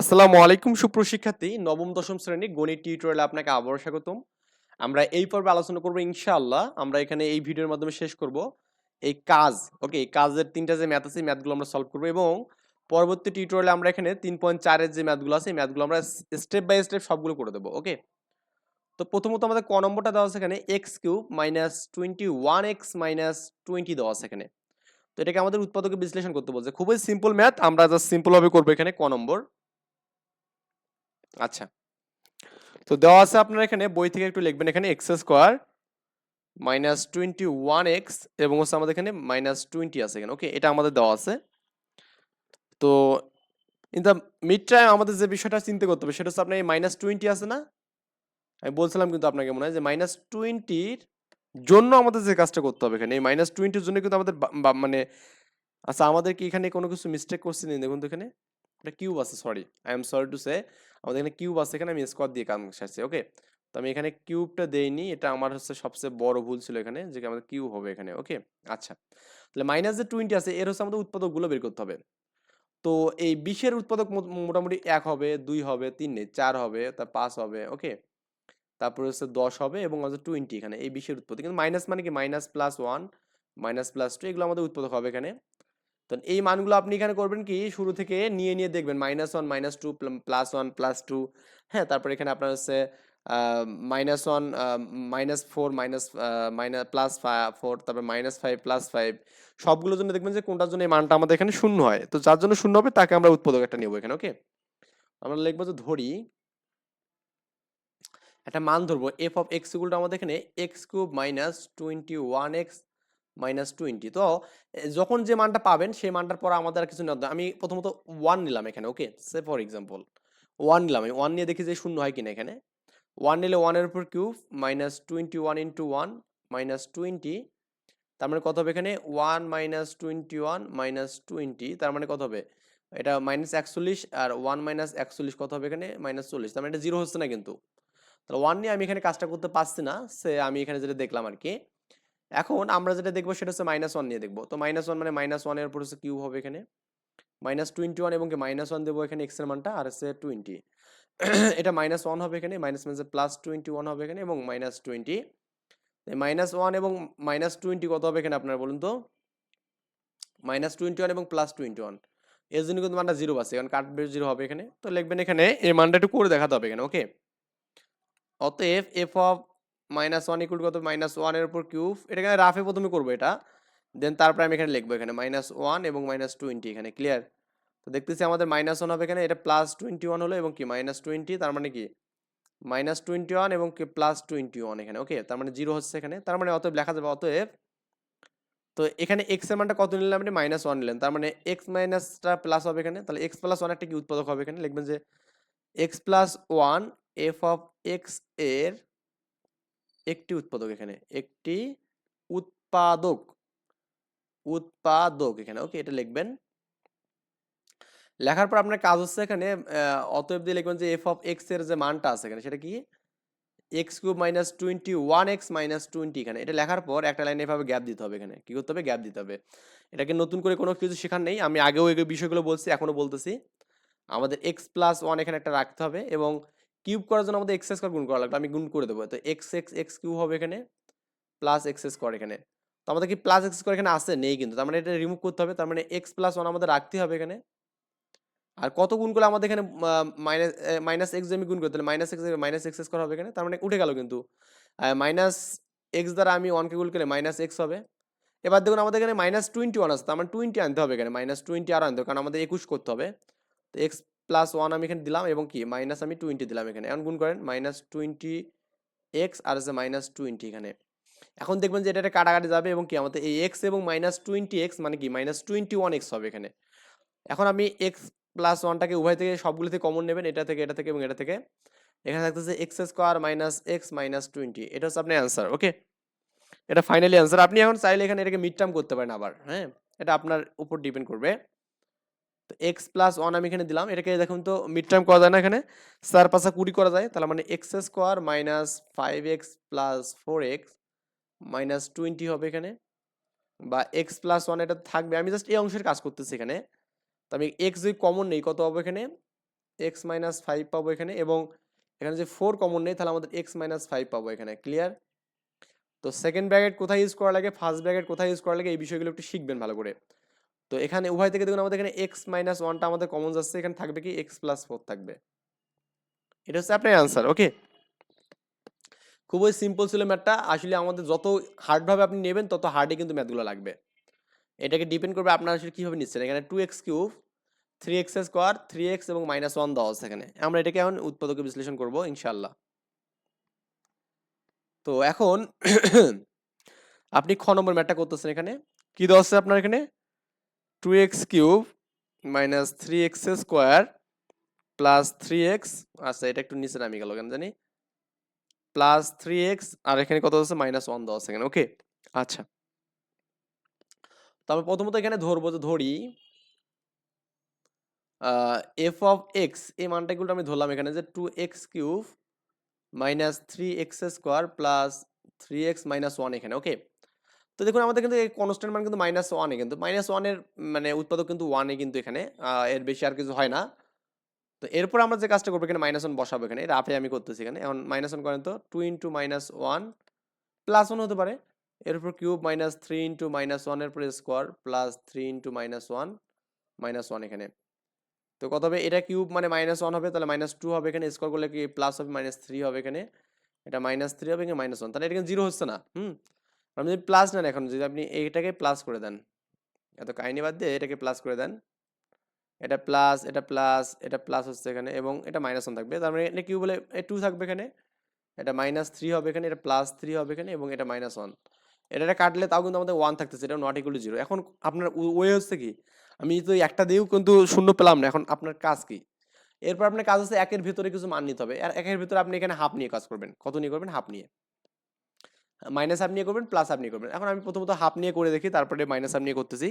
আসসালামু আলাইকুম সুপ্রশিক্ষার্থী নবম, দশম শ্রেণি গণিত টিউটোরিয়ালে আপনাকে আবারও স্বাগতম। আমরা এই পর্বে আলোচনা করব ইনশাআল্লাহ। আমরা এখানে এই ভিডিওর মাধ্যমে শেষ করব। এই কাজ, ওকে, এই কাজের তিনটা যে ম্যাথ আছে ম্যাথগুলো আমরা সলভ করব এবং পরবর্তী টিউটোরিয়ালে আমরা এখানে তিন পয়েন্ট চারের যে ম্যাথগুলো আছে ম্যাথগুলো আমরা স্টেপ বাই স্টেপ সবগুলো করে দেবো, ওকে? তো প্রথমত আমাদের ক নম্বরটা দেওয়া আছে এখানে x cube minus twenty one x minus twenty দেওয়া আছে এখানে। তো এটাকে আমাদের উৎপাদকে বিশ্লেষণ করতে বলছে। খুবই সিম্পল ম্যাথ আমরা জাস্ট সিম্পলভাবে করব এখানে ক নম্বর। আচ্ছা। তো দেওয়া আছে আপনার এখানে, বই থেকে একটু লিখবেন, এখানে x square minus twenty one x এবং হচ্ছে আমাদের এখানে মাইনাস টোয়েন্টি আছে এখানে। ওকে এটা আমাদের দেওয়া আছে। তো ইন দ্য মিড টাইম আমাদের যে বিষয়টা চিন্তা করতে হবে, সেটা হচ্ছে আপনার এই মাইনাস টোয়েন্টি আছে না? আমি বলছিলাম কিন্তু আপনাকে মনে হয় যে মাইনাস টোয়েন্টির জন্য আমাদের যে কাজটা করতে হবে এখানে, এই মাইনাস টোয়েন্টির জন্য কিন্তু আমাদের মানে আচ্ছা আমাদের কি এখানে কোনো কিছু মিস্টেক করছি নি দেখুন তো এখানে। এটা কিউব আছে, sorry. I am sorry to say আমাদের এখানে কিউব আছে, এখানে আমি স্কোয়ার দিয়ে কাম সারছি ওকে তো আমি এখানে কিউবটা দেইনি, এটা আমার হচ্ছে সবচেয়ে বড় ভুল ছিল এখানে, যে আমাদের কিউব হবে এখানে ওকে আচ্ছা তাহলে মাইনাস যে টোয়েন্টি আছে, এর হচ্ছে আমাদের উৎপাদকগুলো বের করতে হবে। তো এই বিশের উৎপাদক মোটামুটি এক হবে, দুই হবে, তিন নেই, চার হবে তার পাঁচ হবে ওকে তারপরে হচ্ছে দশ হবে এবং আমাদের টোয়েন্টি এখানে, এই বিশের উৎপাদক, কিন্তু মাইনাস মানে কি? Minus plus one minus plus two এগুলো আমাদের উৎপাদক হবে এখানে। তো এই মানগুলো আপনি এখানে করবেন কি? শুরু থেকে নিয়ে নিয়ে দেখবেন minus one minus two plus one plus two হ্যাঁ? তারপর এখানে আপনার হচ্ছে minus one minus four minus minus plus four তারপর মাইনাস ফাইভ প্লাস ফাইভ সবগুলোর জন্য দেখবেন যে কোনটার জন্য এই মানটা আমাদের এখানে শূন্য হয়। তো যার জন্য শূন্য হবে তাকে আমরা উৎপাদক একটা নেব এখানে ওকে আমরা লিখব যে ধরি, একটা মান ধরবো এফ অফ এক্স ইকুয়াল আমাদের এখানে x cube minus twenty one x minus twenty. তো যখন যে মানটা পাবেন, সেই মানটার পর আমাদের কিছু নেওয়া আমি প্রথমত ওয়ান নিলাম এখানে okay say for example one নিলাম। আমি ওয়ান নিয়ে দেখি যে শূন্য হয় কিনা এখানে। ওয়ান নিলে ওয়ানের উপর cube, minus twenty one into one minus twenty. তার মানে কত হবে এখানে? One minus twenty one, minus twenty. তার মানে কত হবে? এটা মাইনাস একচল্লিশ আর ওয়ান মাইনাস একচল্লিশ কত হবে এখানে? মাইনাস চল্লিশ। তার মানে এটা জিরো হচ্ছে না কিন্তু। তাহলে ওয়ান নিয়ে আমি এখানে কাজটা করতে পারছি না। সে আমি এখানে যেটা দেখলাম আর কি এখন আমরা যেটা দেখব সেটা হচ্ছে মাইনাস ওয়ান নিয়ে দেখব। তো মাইনাস ওয়ান মানে মাইনাস ওয়ানের উপর হচ্ছে কিউব হবে এখানে। মাইনাস টোয়েন্টি ওয়ান এবং মাইনাস ওয়ান দেবো এখানে এক্সের মানটা আর হচ্ছে টোয়েন্টি এটা মাইনাস ওয়ান হবে এখানে minus minus plus twenty one হবে এখানে এবং মাইনাস টোয়েন্টি মাইনাস ওয়ান এবং মাইনাস টোয়েন্টি কত হবে এখানে আপনারা বলুন তো? মাইনাস টোয়েন্টি ওয়ান এবং প্লাস টোয়েন্টি ওয়ানের জন্য কিন্তু মানটা জিরো আছে কারণ কাটবে জিরো হবে এখানে। তো লিখবেন এখানে এই মানটা একটু করে দেখাতে হবে এখানে ওকে অতএব f of minus one equal কত? মাইনাস ওয়ানের উপর কিউব এটা এখানে রাফে প্রথমে করব এটা? দেন তারপরে আমি এখানে লিখব এখানে মাইনাস ওয়ান এবং মাইনাস টোয়েন্টি এখানে ক্লিয়ার তো দেখতেছি আমাদের মাইনাস ওয়ান হবে এখানে, এটা প্লাস টোয়েন্টি ওয়ান হলো এবং কি? মাইনাস টোয়েন্টি তার মানে কি? মাইনাস টোয়েন্টি ওয়ান এবং কি? প্লাস টোয়েন্টি ওয়ান এখানে ওকে তার মানে জিরো হচ্ছে এখানে, তার মানে অতএব লেখা যাবে অতএব তো এখানে এক্সের মানটা কত নিলাম আপনি মাইনাস ওয়ান নিলেন তার মানে এক্স মাইনাসটা প্লাস হবে এখানে, তাহলে এক্স প্লাস ওয়ান একটা কি উৎপাদক হবে এখানে? লিখবেন যে x plus one f of এক্সের একটি উৎপাদক এখানে, একটি উৎপাদক উৎপাদক এখানে, ওকে এটা লিখবেন। লেখার পর আপনার কাজ হচ্ছে এখানে অতএব দিয়ে লিখবেন যে এফ অফ এক্সের যে মানটা আছে এখানে, সেটা কি? X cube minus twenty one x minus twenty এখানে, এটা লেখার পর একটা লাইন এভাবে গ্যাপ দিতে হবে এখানে, কি করতে হবে? গ্যাপ দিতে হবে। এটাকে নতুন করে কোনো কিছু শেখার নেই? আমি আগেও এই বিষয়গুলো বলছি, এখনও বলতেছি। আমাদের এক্স প্লাস ওয়ান এখানে একটা রাখতে হবে এবং কিউব করার জন্য আমাদের এক্স স্কোয়ার গুণ করা লাগবে, আমি গুণ করে দেবো। তো এক্স এক্স এক্স কিউব হবে এখানে, প্লাস এক্স স্কোয়ার এখানে। তো আমাদের কি প্লাস এক্স স্কোয়ার এখানে আসে নেই কিন্তু, তার মানে এটা রিমুভ করতে হবে, তার মানে এক্স প্লাস ওয়ান আমাদের রাখতে হবে এখানে। আর কত গুণ করলে আমাদের এখানে মাইনাস মাইনাস এক্স আমি গুণ করতে minus x minus x square হবে এখানে, তার মানে উঠে গেল কিন্তু। মাইনাস এক্স দ্বারা আমি ওয়ানকে গুণ করলে মাইনাস এক্স হবে। এবার দেখুন আমাদের এখানে মাইনাস টোয়েন্টি ওয়ান আছে, তার মানে টোয়েন্টি আনতে হবে এখানে, মাইনাস টোয়েন্টি আরও আনতে হবে, কারণ আমাদের একুশ করতে হবে। তো এক্স প্লাস ওয়ান আমি এখানে দিলাম এবং কি? মাইনাস আমি টোয়েন্টি দিলাম এখানে। এখন গুণ করেন মাইনাস টোয়েন্টি এক্স আর আছে মাইনাস টোয়েন্টি এখানে। এখন দেখবেন যে এটা একটা কাটাকাটি যাবে এবং কি? আমাদের এই এক্স এবং মাইনাস টোয়েন্টি এক্স মানে কি? মাইনাস টোয়েন্টি ওয়ান এক্স হবে এখানে। এখন আমি এক্স প্লাস ওয়ানটাকে উভয় থেকে সবগুলো থেকে কমন নেবেন, এটা থেকে এটা থেকে এবং এটা থেকে। এখানে থাকতেছে x square minus x minus twenty এটা হচ্ছে আপনার অ্যান্সার ওকে এটা ফাইনালি অ্যান্সার আপনি এখন চাইলে এখানে এটাকে মিড টার্ম করতে পারেন আবার হ্যাঁ? এটা আপনার উপর ডিপেন্ড করবে। তো এক্স প্লাস ওয়ান আমি এখানে দিলাম। এটাকে দেখুন তো মিড টার্ম করা যায় না এখানে। চার পাঁচা কুড়ি করা যায়। তাহলে মানে x square minus five x plus four x minus twenty হবে এখানে। বা এক্স প্লাস ওয়ান এটা থাকবে। আমি জাস্ট এই অংশের কাজ করতেছি এখানে। তো আমি এক্স যদি কমন নেই, কত হবে এখানে? এক্স মাইনাস ফাইভ পাবো এখানে এবং এখানে যে ফোর কমন নেই, তাহলে আমাদের এক্স মাইনাস ফাইভ পাবো এখানে। ক্লিয়ার তো সেকেন্ড ব্র্যাকেট কোথায় ইউজ করা লাগে? ফার্স্ট ব্র্যাকেট কোথায় ইউজ করা লাগে? এই বিষয়গুলো একটু শিখবেন ভালো করে। তো এখানে উভয় থেকে দেখুন, আমাদের এখানে এক্স মাইনাস ওয়ানটা আমাদের কমন যাচ্ছে, এখানে থাকবে কি? এক্স প্লাস ফোর থাকবে। এটা হচ্ছে আপনার অ্যান্সার ওকে খুবই সিম্পল ছিল ম্যাথটা আসলে আমাদের যত হার্ডভাবে আপনি নেবেন, তত হার্ডে কিন্তু ম্যাথগুলো লাগবে। এটাকে ডিপেন্ড করবে আপনার আসলে কীভাবে নিচ্ছেন। এখানে two x cube three x square three x এবং মাইনাস ওয়ান দেওয়া আছে এখানে। আমরা এটাকে এখন উৎপাদকে বিশ্লেষণ করব ইনশাল্লাহ তো এখন আপনি খ নম্বর ম্যাথটা করতেছেন এখানে। কি দেওয়া আছে আপনার এখানে? Two x cube minus three x square plus three x আচ্ছা এটা একটু নিচে নামিয়ে গেল কেন জানি? প্লাস থ্রি এক্স আর এখানে কত আছে মাইনাস ওয়ান দেওয়া আছে এখানে ওকে আচ্ছা। তো আমরা প্রথমত এখানে ধরবো যে ধরি এফ অফ এক্স এই মানটা আমি ধরলাম এখানে যে two x cube minus three x square plus three x minus one এখানে ওকে তো দেখুন, আমাদের কিন্তু এই কনস্ট্যান্ট মান কিন্তু মাইনাস ওয়ানে কিন্তু মাইনাস ওয়ানের মানে উৎপাদক কিন্তু ওয়ানে কিন্তু এখানে এর বেশি আর কিছু হয় না। তো এরপর আমরা যে কাজটা করব, এখানে মাইনাস ওয়ান বসাবো এখানে রাফে আমি করতেছি এখানে। এখন মাইনাস ওয়ান করেন তো two into minus one plus one হতে পারে। এরপর cube minus three into minus ওয়ানের পরে square plus three into minus one minus one এখানে। তো কত হবে? এটা কিউব মানে মাইনাস ওয়ান হবে, তাহলে মাইনাস টু হবে এখানে স্কোয়ার করলে কি প্লাস হবে মাইনাস থ্রি হবে এখানে। এটা মাইনাস থ্রি হবে, এখানে মাইনাস ওয়ান তাহলে এটা জিরো হচ্ছে না, হুম? আপনি যদি প্লাস নেন এখন, যদি আপনি এইটাকে প্লাস করে দেন, এত কাহিনী বাদ দিয়ে এটাকে প্লাস করে দেন, এটা প্লাস এটা প্লাস এটা প্লাস হচ্ছে এখানে এবং এটা মাইনাস ওয়ান থাকবে। তার মানে এটা কিউ বলে? টু থাকবে এখানে, এটা মাইনাস থ্রি হবে এখানে, এটা প্লাস থ্রি হবে এখানে এবং এটা মাইনাস ওয়ান এটা এটা কাটলে তাও কিন্তু আমাদের ওয়ান থাকতেছে এটা নট ইকুয়াল জিরো এখন আপনার ওয়ে হচ্ছে কি? আমি তো একটা দিয়েও কিন্তু শূন্য পেলাম না, এখন আপনার কাজ কি? এরপর আপনার কাজ হচ্ছে একের ভিতরে কিছু মান নিতে হবে। আর একের ভিতরে আপনি এখানে হাফ নিয়ে কাজ করবেন। কত নিয়ে করবেন? হাফ নিয়ে। মাইনাস হাফ নিয়ে করবেন প্লাস হাফ নিয়ে করবেন। এখন আমি প্রথমত হাফ নিয়ে করে দেখি, তারপরে মাইনাস হাফ নিয়ে করতেছি।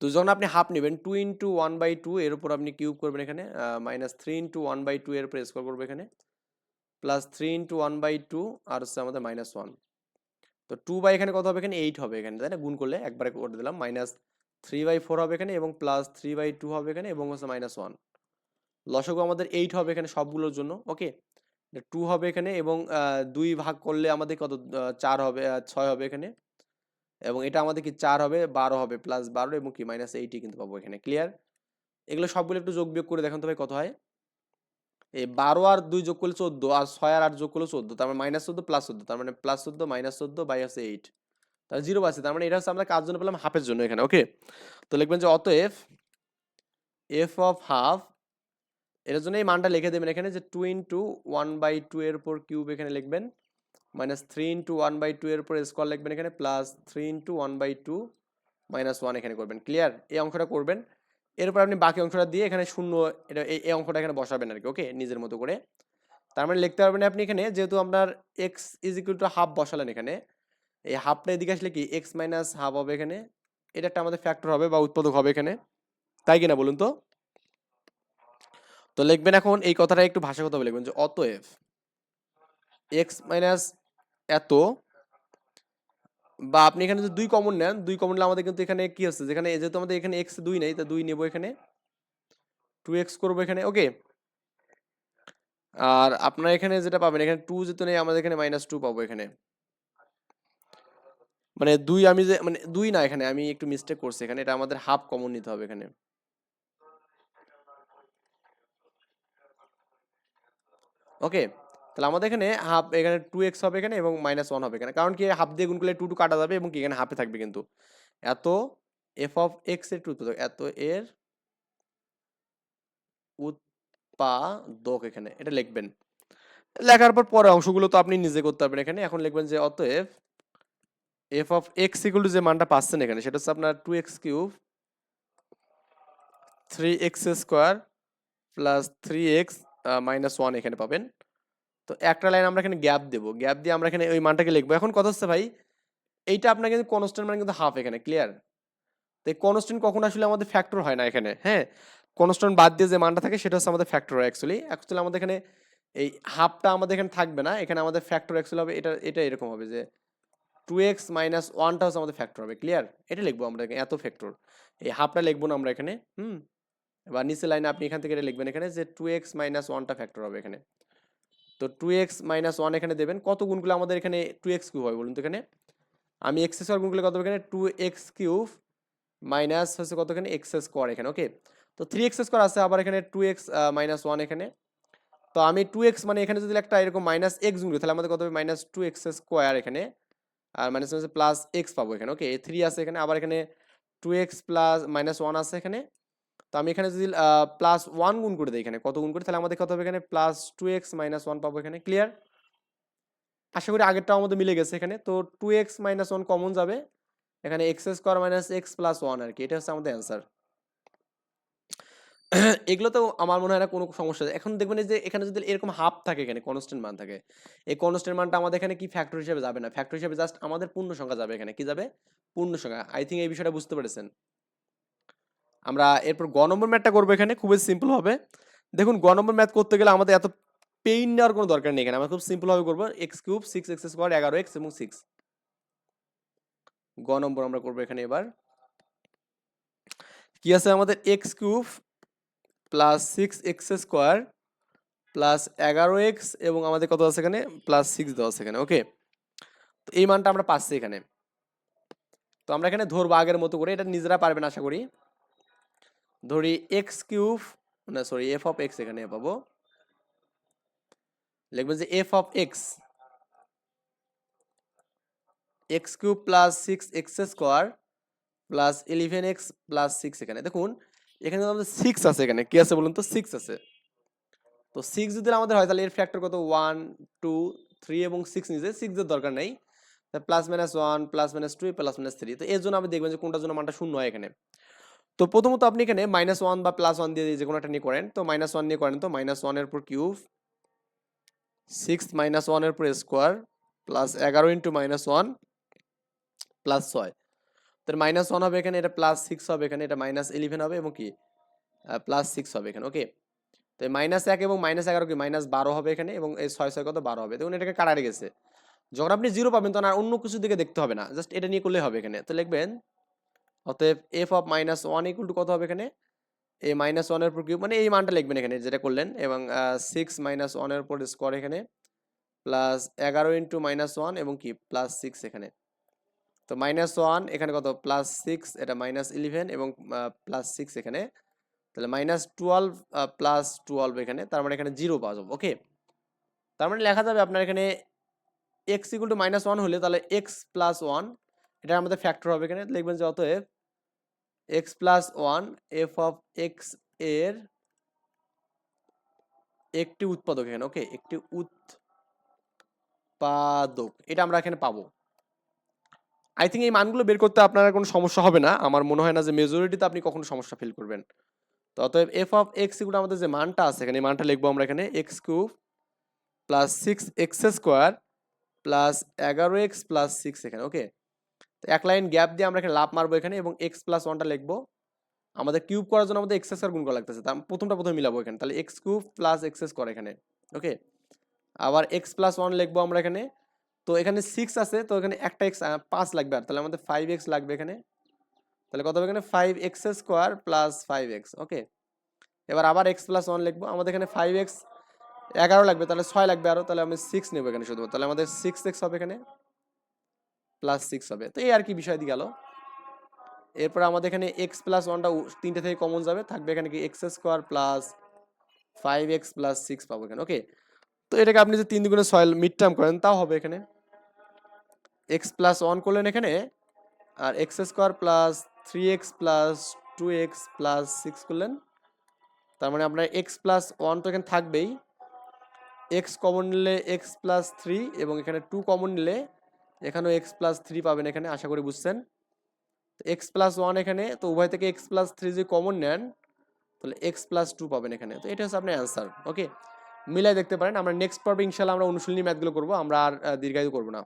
তো যখন আপনি হাফ নেবেন two into one by two এর উপর আপনি কিউব করবেন এখানে minus three into one by two এর উপর স্কোয়ার করব এখানে। Plus three into one by two আর হচ্ছে আমাদের মাইনাস ওয়ান তো টু বাই এখানে কত হবে? এখানে এইট হবে এখানে, তাই না? গুণ করলে একবারে করে দিলাম মাইনাস থ্রি বাই ফোর হবে এখানে এবং প্লাস থ্রি বাই টু হবে এখানে এবং হচ্ছে মাইনাস ওয়ান লসগু আমাদের এইট হবে এখানে সবগুলোর জন্য ওকে টু হবে এখানে এবং দুই ভাগ করলে আমাদের কত? চার হবে ছয় হবে এখানে। এবং এটা আমাদের কি চার হবে? বারো হবে প্লাস বারো এবং কি? মাইনাস এইটই কিন্তু পাবো এখানে ক্লিয়ার এগুলো সবগুলো একটু যোগ বিয়োগ করে দেখেন তো ভাই কত হয়? এই বারো আর দুই যোগ করলে চোদ্দ, আর ছয় আর আট যোগ করলে চোদ্দ, তার মানে মাইনাস চোদ্দ প্লাস চোদ্দ, তার মানে প্লাস চোদ্দ মাইনাস চোদ্দ বাই হচ্ছে এইট তাহলে জিরো আছে তার মানে এটা হচ্ছে আমরা কার জন্য পেলাম? হাফের জন্য এখানে ওকে তো লিখবেন যে অতএব এফ অফ হাফ এটার জন্য এই মানটা লিখে দেবেন এখানে যে two into one by two এর উপর কিউব এখানে লিখবেন minus three into one by two এর উপর স্কোয়ার লিখবেন এখানে plus three into one by two minus one এখানে করবেন। ক্লিয়ার এই অংশটা করবেন। এরপর আপনি বাকি অংশটা দিয়ে এখানে শূন্য, এটা এই অঙ্কটা এখানে বসাবেন আর কি ওকে নিজের মতো করে। তার মানে লিখতে পারবেন আপনি এখানে, যেহেতু আপনার x is equal to half বসালেন এখানে, এই হাফটা এদিকে আসলে কি? এক্স মাইনাস হাফ হবে এখানে। এটা একটা আমাদের ফ্যাক্টর হবে বা উৎপাদক হবে এখানে। তাই কিনা বলুন তো? তো লিখবেন এখন এই কথাটা একটু ভাষাগত লিখবেন যে অতএব এক্স মাইনাস এত বা আপনি এখানে যদি দুই কমন নেন, দুই কমন নিলে আমাদের কিন্তু এখানে কি হচ্ছে যেখানে যেহেতু আমাদের এখানে এক্স দুই নেই, তা দুই নেব এখানে। টু এক্স করব এখানে ওকে আর আপনার এখানে যেটা পাবেন, এখানে টু যেহেতু নেই, আমাদের এখানে মাইনাস টু পাবো এখানে। মানে দুই আমি যে মানে দুই না এখানে, আমি একটু মিস্টেক করছি এখানে, এটা আমাদের হাফ কমন নিতে হবে এখানে। ওকে? তাহলে আমাদের এখানে হাফ এখানে টু এক্স হবে এখানে এবং মাইনাস ওয়ান হবে এখানে। কারণ কি হাফ দিয়ে গুণ করলে টু টু কাটা যাবে এবং কি এখানে হাফে থাকবে কিন্তু। এত এফ অফ এক্সের টু এত এর উৎপাদক এখানে, এটা লিখবেন। লেখার পর পরে অংশগুলো তো আপনি নিজে করতে পারবেন এখানে। এখন লিখবেন যে অতএব f of x equal to যে মানটা পাচ্ছেন এখানে, সেটা হচ্ছে আপনার two x cube three x square plus three x minus one এখানে পাবেন। তো একটা লাইন আমরা এখানে গ্যাপ দেবো। গ্যাপ দিয়ে আমরা এখানে ওই মানটাকে লিখব। এখন কথা হচ্ছে ভাই, এইটা আপনার কিন্তু কনস্ট্যান্ট মানে কিন্তু হাফ এখানে ক্লিয়ার তো এই কনস্ট্যান্ট কখন আসলে আমাদের ফ্যাক্টর হয় না এখানে হ্যাঁ? কনস্ট্যান্ট বাদ দিয়ে যে মানটা থাকে, সেটা হচ্ছে আমাদের ফ্যাক্টর অ্যাকচুয়ালি অ্যাকচুয়ালি আমাদের এখানে এই হাফটা আমাদের এখানে থাকবে না। এখানে আমাদের ফ্যাক্টর অ্যাকচুয়ালি হবে, এটা এটা এরকম হবে যে টু এক্স মাইনাস ওয়ানটা হচ্ছে আমাদের ফ্যাক্টর হবে ক্লিয়ার এটা লিখব আমরা এত ফ্যাক্টর এই হাফটা লিখব না আমরা এখানে, হুম? এবার নিচে লাইনে আপনি এখান থেকে এটা লিখবেন এখানে যে টু এক্স মাইনাস ওয়ানটা ফ্যাক্টর হবে এখানে। তো টু এক্স মাইনাস ওয়ান এখানে দেবেন। কত গুণগুলো আমাদের এখানে টু এক্স কিউব হবে বলুন তো এখানে? আমি এক্স স্কোয়ার গুণগুলো কত এখানে? টু এক্স কিউব মাইনাস হচ্ছে কত এখানে? এক্স স্কোয়ার এখানে ওকে তো থ্রি এক্স স্কোয়ার আছে, আবার এখানে টু এক্স মাইনাস ওয়ান এখানে। তো আমি টু এক্স মানে এখানে যদি একটা এরকম মাইনাস এক্স গুণ করি, তাহলে আমাদের কত হবে? মাইনাস টু এক্স স্কোয়ার এখানে। আর মাইনাস প্লাস এক্স পাবো এখানে ওকে থ্রি আছে এখানে, আবার এখানে two x plus minus one আছে এখানে। তো আমি এখানে যদি প্লাস ওয়ান গুণ করে দিই এখানে, কত গুণ করি? তাহলে আমাদের কত হবে এখানে? Plus two x minus one পাবো এখানে ক্লিয়ার আশা করি আগেরটাও আমাদের মিলে গেছে এখানে, তো two x minus one common যাবে। এখানে x square minus x plus one আর কি, এটা হচ্ছে আমাদের অ্যান্সার এগুলোতেও আমার মনে হয় না কোনো সমস্যা। এখন দেখবেন যে এখানে যদি এরকম হাফ থাকে এখানে কনস্ট্যান্ট মান থাকে, এই কনস্ট্যান্ট মানটা আমাদের এখানে কি ফ্যাক্টর হিসেবে যাবে না? ফ্যাক্টর হিসেবে জাস্ট আমাদের পূর্ণ সংখ্যা যাবে এখানে, কি যাবে? পূর্ণ সংখ্যা। আই থিঙ্ক এই বিষয়টা বুঝতে পেরেছেন। আমরা এরপর গ নম্বর ম্যাথটা করব এখানে, খুবই সিম্পল হবে। দেখুন, গ নম্বর ম্যাথ করতে গেলে আমাদের এত পেইন নেওয়ার কোনো দরকার নেই এখানে। আমরা খুব সিম্পল ভাবে করব x cube six x square এগারো এক্স এবং সিক্স গ নম্বর আমরা করব এখানে এবার। কি আছে আমাদের? X cube plus six x square plus এগারো এক্স এবং আমাদের কত আছে এখানে? প্লাস সিক্স দেওয়া আছে এখানে ওকে তো এই মানটা আমরা পাচ্ছি এখানে। তো আমরা এখানে ধরবো আগের মতো করে, এটা নিজেরা পারবেন আশা করি। ধরি এক্স কিউব, না সরি এফ অফ এক্স এখানে পাবো। লিখবেন যে f of x x cube plus six x square plus eleven x plus six এখানে। দেখুন, এখানে আমাদের সিক্স আছে এখানে। কি আছে বলুন তো? সিক্স আছে। তো সিক্স যদি আমাদের হয়, তাহলে এর ফ্যাক্টর কত? ওয়ান টু থ্রি এবং সিক্স নিচে। সিক্সের দরকার নেই। Plus minus one plus minus two plus minus three তো এর জন্য আপনি দেখবেন যে কোনটার জন্য মানটা শূন্য হয় এখানে। তো প্রথমত আপনি এখানে মাইনাস ওয়ান বা প্লাস ওয়ান দিয়ে যে কোনো একটা নিয়ে করেন। তো মাইনাস ওয়ান নিয়ে করেন তো মাইনাস ওয়ানের পর কিউব সিক্স মাইনাস ওয়ানের পর স্কোয়ার প্লাস এগারো ইন্টু মাইনাস ওয়ান প্লাস ছয়। তো মাইনাস ওয়ান হবে এখানে, এটা প্লাস সিক্স হবে এখানে, এটা মাইনাস ইলেভেন হবে এবং কি? প্লাস সিক্স হবে এখানে ওকে তো মাইনাস এক এবং মাইনাস এগারো কি? মাইনাস বারো হবে এখানে এবং এই ছয় ছয় কত? বারো হবে। দেখুন এটাকে কাটারে গেছে। যখন আপনি জিরো পাবেন তখন আর অন্য কিছু দিকে দেখতে হবে না। জাস্ট এটা নিয়ে করলে হবে এখানে। তো লিখবেন অতএব f of minus one equal to কত হবে এখানে? এ মাইনাস ওয়ানের উপর কিউব মানে এই মানটা লিখবেন এখানে, যেটা করলেন, এবং সিক্স মাইনাস ওয়ানের উপর স্কোয়ার এখানে প্লাস এগারো ইন্টু মাইনাস ওয়ান এবং কি? প্লাস সিক্স এখানে। তো মাইনাস ওয়ান এখানে কত? প্লাস সিক্স এটা মাইনাস ইলেভেন এবং প্লাস সিক্স এখানে। তাহলে মাইনাস টুয়েলভ প্লাস টুয়েলভ এখানে, তার মানে এখানে জিরো পাওয়া যাবে ওকে তার মানে লেখা যাবে আপনার এখানে x equal to minus one হলে তাহলে এক্স প্লাস ওয়ান এটা আমাদের ফ্যাক্টর হবে এখানে, লিখবেন যে অতএব x plus one, f of এক্সের একটি উৎপাদক এখানে, ওকে, একটি উৎপাদক। এটা আমরা এখানে পাবো। আই থিঙ্ক এই মানগুলো বের করতে আপনার কোনো সমস্যা হবে না। আমার মনে হয় না যে মেজরিটিতে আপনি কখনো সমস্যা ফিল করবেন। তো অতএব এফ অফ এক্স ইকুয়াল আমাদের যে মানটা আছে এখানে, এই মানটা লিখব আমরা এখানে, x cube plus six x square plus এগারো এক্স প্লাস সিক্স এখানে, ওকে? এক লাইন গ্যাপ দিয়ে আমরা এখানে লাভ মারবো এখানে এবং এক্স প্লাস ওয়ানটা লিখব। আমাদের কিউব করার জন্য আমাদের এক্স স্কোয়ার গুণ করা লাগতেছে। তা প্রথমটা প্রথমে মিলাবো এখানে। তাহলে x cube plus x square এখানে। ওকে আবার এক্স প্লাস ওয়ান লিখব আমরা এখানে। তো এখানে সিক্স আছে, তো এখানে একটা এক্স পাঁচ লাগবে আর। তাহলে আমাদের ফাইভ এক্স লাগবে এখানে। তাহলে কত হবে এখানে? Five x square plus five x okay এবার আবার এক্স প্লাস ওয়ান লিখব। আমাদের এখানে ফাইভ এক্স এগারো লাগবে, তাহলে ছয় লাগবে আরও তাহলে আমি সিক্স নেব এখানে শুধু তাহলে আমাদের সিক্স এক্স হবে এখানে। প্লাস সিক্স হবে। তো এই আর কি বিষয় দিয়ে গেল। এরপর আমাদের এখানে এক্স প্লাস ওয়ানটা তিনটে থেকে কমন যাবে। থাকবে এখানে কি x square plus five x plus six পাবো এখানে। ওকে তো এটাকে আপনি যে তিন দুগুণে ছয় মিড টার্ম করেন, তাও হবে এখানে। এক্স প্লাস ওয়ান করলেন এখানে, আর x square plus three x plus two x plus six করলেন। তার মানে আপনার এক্স প্লাস ওয়ান তো এখানে থাকবেই। এক্স কমন নিলে এক্স প্লাস থ্রি এবং এখানে টু কমন নিলে এখানেও এক্স প্লাস থ্রি পাবেন এখানে, আশা করি বুঝছেন? এক্স প্লাস ওয়ান এখানে, তো উভয় থেকে এক্স প্লাস থ্রি যদি কমন নেন, তাহলে এক্স প্লাস টু পাবেন এখানে। তো এটা হচ্ছে আপনার অ্যান্সার ওকে মিলাই দেখতে পারেন, আমরা নেক্সট পর্বে ইনশাল্লাহ আমরা অনুশীলনী ম্যাথগুলো করব, আমরা আর দীর্ঘায়িত করব না।